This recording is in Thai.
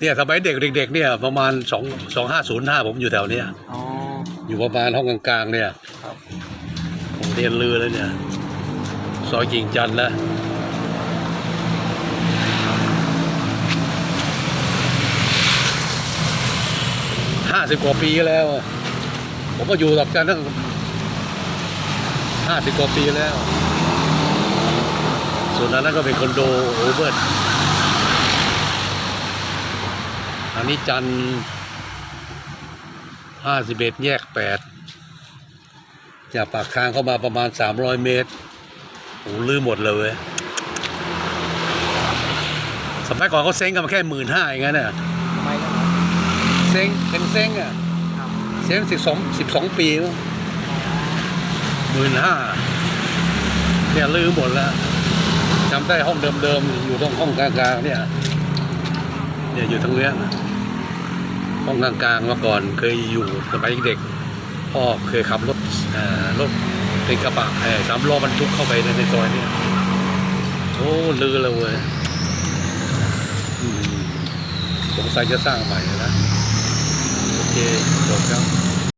เนี่ยสมัยเด็กเด็กๆเนี่ยประมาณสองสองห้าศูนย์ห้าผมอยู่แถวเนี้ยอ๋อ อยู่ประมาณห้องกลางๆเนี่ยครับ ผมเรียนลือเลยเนี่ยซอยกิ่งจันทร์นะห้าสิบกว่าปีแล้ว ผมก็อยู่กับกันตั้งห้าสิบกว่าปีแล้ว ส่วนอันนั้นก็เป็นคอนโดโอเวอร์ อันนี้จันห้าสิบเอ็ดแยกแปดจากปากทางเข้ามาประมาณ300เมตรโอ้ลืมหมดเลยเว้ยสมัยก่อนเขาเซ้งกันมาแค่หมื่นห้าอย่างนั้นน่ะทำไมครับเซ้งเป็นเซ้งอะครับเซ้งสิบสองสิบสองปีหมื่นห้าเนี่ยลืมหมดแล้วจำได้ห้องเดิมๆ อยู่ตรงห้องกลางๆเนี่ย เนี่ยอยู่ตรงเนี้ย ห้องกลางๆเมื่อก่อนเคยอยู่สมัยเด็กพ่อเคยขับรถรถเป็นกระบะเอ่อสามล้อบรรทุกเข้าไปในในซอยเนี่ยโอ้ลือเลยเว้ยอืมสงสัยจะสร้างใหม่นะโอเคจบครับ